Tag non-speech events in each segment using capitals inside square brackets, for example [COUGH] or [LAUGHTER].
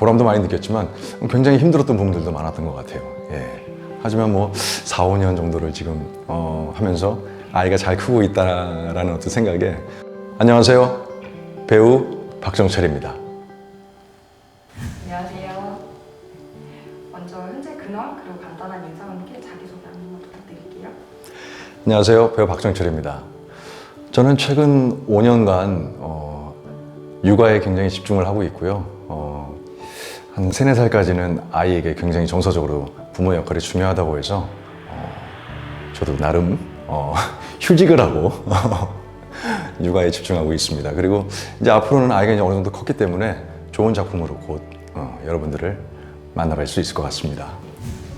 보람도 많이 느꼈지만 굉장히 힘들었던 부분들도 많았던 것 같아요. 예. 하지만 뭐 4, 5년 정도를 지금 어, 하면서 아이가 잘 크고 있다라는 어떤 생각에 안녕하세요. 배우 박정철입니다. 안녕하세요. 먼저 현재 근황 그리고 간단한 인사와 함께 자기소개 한 번만 부탁드릴게요. 안녕하세요. 배우 박정철입니다. 저는 최근 5년간 어, 육아에 굉장히 집중을 하고 있고요. 어, 한 3, 4살까지는 아이에게 굉장히 정서적으로 부모 역할이 중요하다고 해서 어, 저도 나름 어, [LAUGHS] 휴직을 하고 [LAUGHS] 육아에 집중하고 있습니다. 그리고 이제 앞으로는 아이가 이제 어느 정도 컸기 때문에 좋은 작품으로 곧 어, 여러분들을 만나뵐 수 있을 것 같습니다.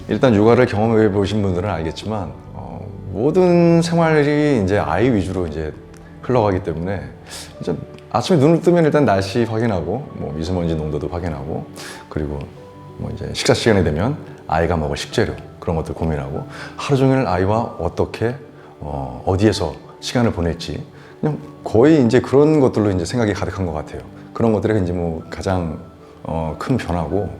일단 육아를 경험해 보신 분들은 알겠지만 어, 모든 생활이 이제 아이 위주로 이제 흘러가기 때문에 이제 아침에 눈을 뜨면 일단 날씨 확인하고 뭐 미세먼지 농도도 확인하고 그리고 뭐 이제 식사 시간이 되면 아이가 먹을 식재료 그런 것들 고민하고 하루 종일 아이와 어떻게 어, 어디에서 시간을 보낼지 그냥 거의 이제 그런 것들로 이제 생각이 가득한 것 같아요. 그런 것들이 이제 뭐 가장 어, 큰 변화고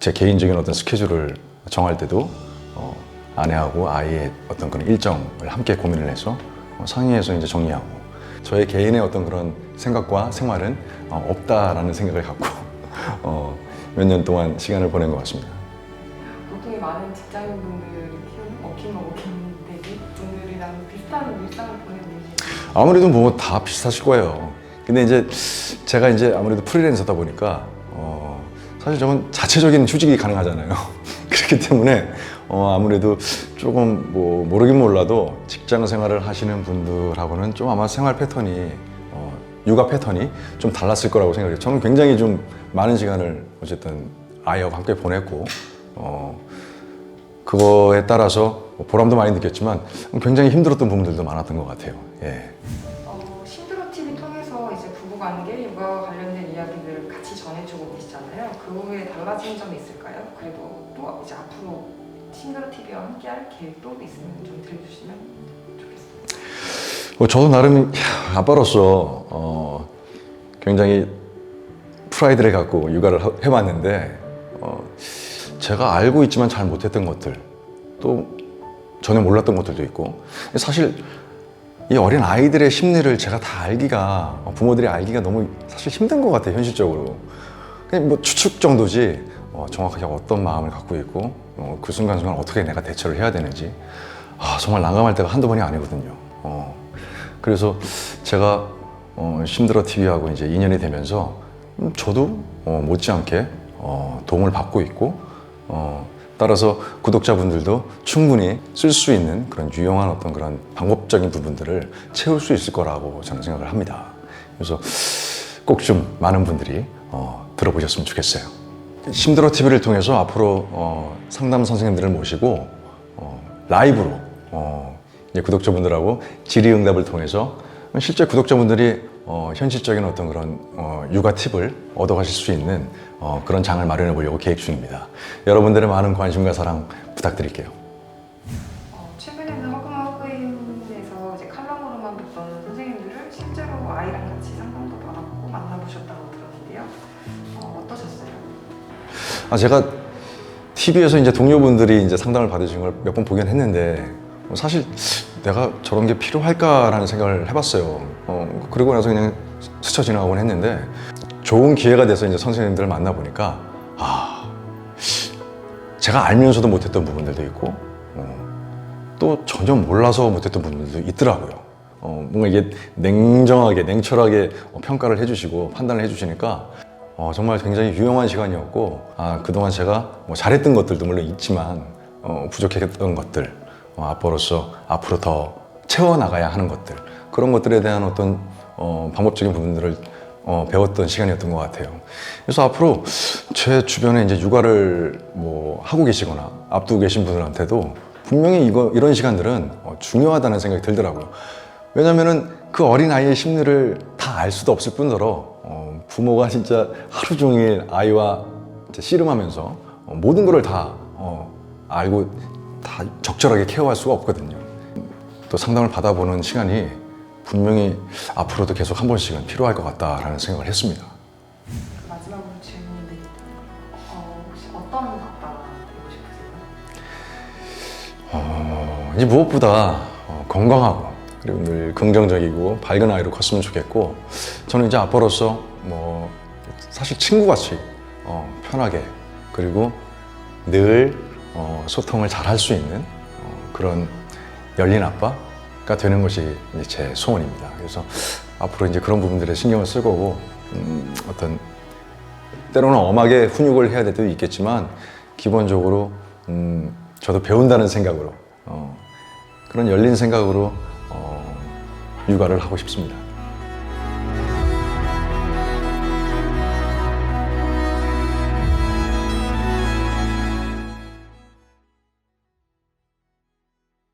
제 개인적인 어떤 스케줄을 정할 때도 어, 아내하고 아이의 어떤 그런 일정을 함께 고민을 해서 어, 상의해서 이제 정리하고 저의 개인의 어떤 그런 생각과 생활은 어, 없다라는 생각을 갖고 어, 몇 년 동안 시간을 보낸 것 같습니다. 보통 많은 직장인분들이 키우는 워킹맘 워킹데이 분들이랑 비슷한 일상을 보내는 아무래도 뭐 다 비슷하실 거예요. 근데 이제 제가 이제 아무래도 프리랜서다 보니까 어, 사실 저건 자체적인 휴직이 가능하잖아요. [LAUGHS] 그렇기 때문에 어, 아무래도 조금 뭐 모르긴 몰라도 직장 생활을 하시는 분들하고는 좀 아마 생활 패턴이 어, 육아 패턴이 좀 달랐을 거라고 생각해요. 저는 굉장히 좀 많은 시간을 어쨌든 아이와 함께 보냈고 어, 그거에 따라서 뭐 보람도 많이 느꼈지만 굉장히 힘들었던 부분들도 많았던 것 같아요. 예. 어, 부부관계, 육아와 관련된 이야기들을 같이 전해주고 계시잖아요. 그 후에 달라진 점이 있을까요? 그리고 또 이제 앞으로 신드로 TV와 함께할 계획도 있으면 좀 들려주시면 좋겠습니다. 뭐 저도 나름 야, 아빠로서 어, 굉장히 프라이드를 갖고 육아를 하- 해봤는데 어, 제가 알고 있지만 잘 못했던 것들 또 전혀 몰랐던 것들도 있고 사실 이 어린 아이들의 심리를 제가 다 알기가 어, 부모들이 알기가 너무 사실 힘든 것 같아요 현실적으로 그냥 뭐 추측 정도지 어, 정확하게 어떤 마음을 갖고 있고 어, 그 순간순간 어떻게 내가 대처를 해야 되는지 아, 정말 난감할 때가 한두 번이 아니거든요. 어, 그래서 제가 어, 힘들어 TV하고 이제 인연이 되면서 음, 저도 어, 못지않게 어, 도움을 받고 있고 어, 따라서 구독자분들도 충분히 쓸 수 있는 그런 유용한 어떤 그런 방법적인 부분들을 채울 수 있을 거라고 저는 생각을 합니다. 그래서 꼭 좀 많은 분들이 어, 들어보셨으면 좋겠어요. 힘들어 TV를 통해서 앞으로 어, 상담 선생님들을 모시고 어, 라이브로 어, 이제 구독자분들하고 질의응답을 통해서 실제 구독자분들이 어, 현실적인 어떤 그런 어, 육아 팁을 얻어가실 수 있는 어, 그런 장을 마련해 보려고 계획 중입니다. 여러분들의 많은 관심과 사랑 부탁드릴게요. 아, 제가 TV에서 이제 동료분들이 이제 상담을 받으신 걸 몇 번 보긴 했는데 사실 내가 저런 게 필요할까라는 생각을 해봤어요. 어, 그리고 나서 그냥 스쳐 지나가곤 했는데 좋은 기회가 돼서 이제 선생님들을 만나 보니까 아, 제가 알면서도 못했던 부분들도 있고 어, 또 전혀 몰라서 못했던 부분들도 있더라고요. 어, 뭔가 이게 냉정하게, 냉철하게 어, 평가를 해주시고 판단을 해주시니까 어, 정말 굉장히 유용한 시간이었고 아, 그동안 제가 뭐 잘했던 것들도 물론 있지만 어, 부족했던 것들 어, 아빠로서 앞으로 더 채워나가야 하는 것들 그런 것들에 대한 어떤 어, 방법적인 부분들을 어, 배웠던 시간이었던 것 같아요. 그래서 앞으로 제 주변에 이제 육아를 뭐 하고 계시거나 앞두고 계신 분들한테도 분명히 이거 이런 시간들은 어, 중요하다는 생각이 들더라고요. 왜냐면은 그 어린 아이의 심리를 다 알 수도 없을 뿐더러 어, 부모가 진짜 하루 종일 아이와 씨름하면서 어, 모든 것을 다 어, 알고 다 적절하게 케어할 수가 없거든요. 또 상담을 받아보는 시간이 분명히 앞으로도 계속 한 번씩은 필요할 것 같다라는 생각을 했습니다. 그 마지막으로 질문인데 어떤 아빠가 되고 싶으세요? 어, 이제 무엇보다 어, 건강하고 그리고 늘 긍정적이고 밝은 아이로 컸으면 좋겠고 저는 이제 아빠로서 뭐 사실 친구같이 어, 편하게 그리고 늘 어, 소통을 잘 할 수 있는 어, 그런 열린 아빠가 되는 것이 제 소원입니다. 그래서 앞으로 이제 그런 부분들에 신경을 쓸 거고 음, 어떤 때로는 엄하게 훈육을 해야 될 때도 있겠지만 기본적으로 음, 저도 배운다는 생각으로 어, 그런 열린 생각으로 어, 육아를 하고 싶습니다.